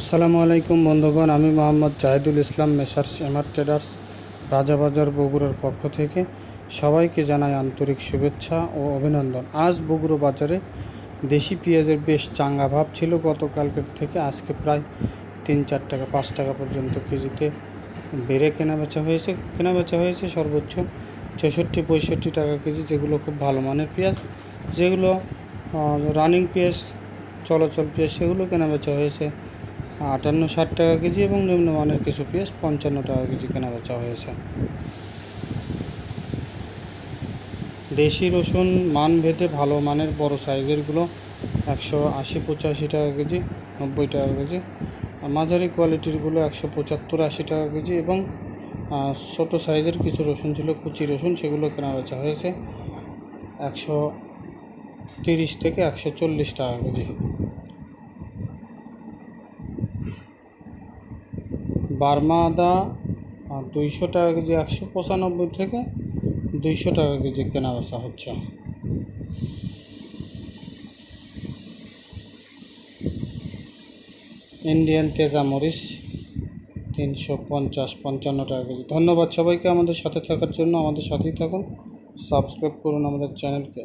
আসসালামু আলাইকুম বন্ধুগণ, আমি মোহাম্মদ জাহিদুল ইসলাম, মেসার্স এমার ট্রেডার্স রাজাবাজার বগুড়ার পক্ষ থেকে সবাইকে জানাই আন্তরিক শুভেচ্ছা ও অভিনন্দন। আজ বগুড়ো বাজারে দেশি পেঁয়াজের বেশ চাঙ্গা ভাব ছিল। গতকালকের থেকে আজকে প্রায় তিন, চার টাকা, পাঁচ টাকা পর্যন্ত কেজিতে বেড়ে কেনা বেচা হয়েছে। কেনা বেচা হয়েছে সর্বোচ্চ ছেষট্টি, পঁয়ষট্টি টাকা কেজি, যেগুলো খুব ভালো মানের পেঁয়াজ। যেগুলো রানিং পেঁয়াজ, চলাচল পেঁয়াজ, সেগুলো কেনা বেচা হয়েছে আটান্ন ষাট টাকা কেজি এবং নিম্নমানের কিছু পেঁয়াজ পঞ্চান্ন টাকা কেজি কেনা বেচা হয়েছে। দেশি রসুন মান ভেদে ভালো মানের বড় সাইজেরগুলো একশো আশি পঁচাশি টাকা কেজি, নব্বই টাকা কেজি। মাঝারি কোয়ালিটিরগুলো একশো পঁচাত্তর আশি টাকা কেজি এবং ছোটো সাইজের কিছু রসুন ছিল, কুচি রসুন সেগুলো কেনা বেচা হয়েছে। একশো তিরিশ থেকে একশো চল্লিশ টাকা কেজি। বার্মা আদা দুইশো টাকা কেজি, একশো পঁচানব্বই থেকে দুইশো টাকা কেজি কেনা বেচা হচ্ছে। ইন্ডিয়ান তেজা মরিচ, তিনশো পঞ্চাশ, পঞ্চান্ন টাকা কেজি। ধন্যবাদ সবাইকে আমাদের সাথে থাকার জন্য। আমাদের সাথেই থাকুন। সাবস্ক্রাইব করুন আমাদের চ্যানেলকে।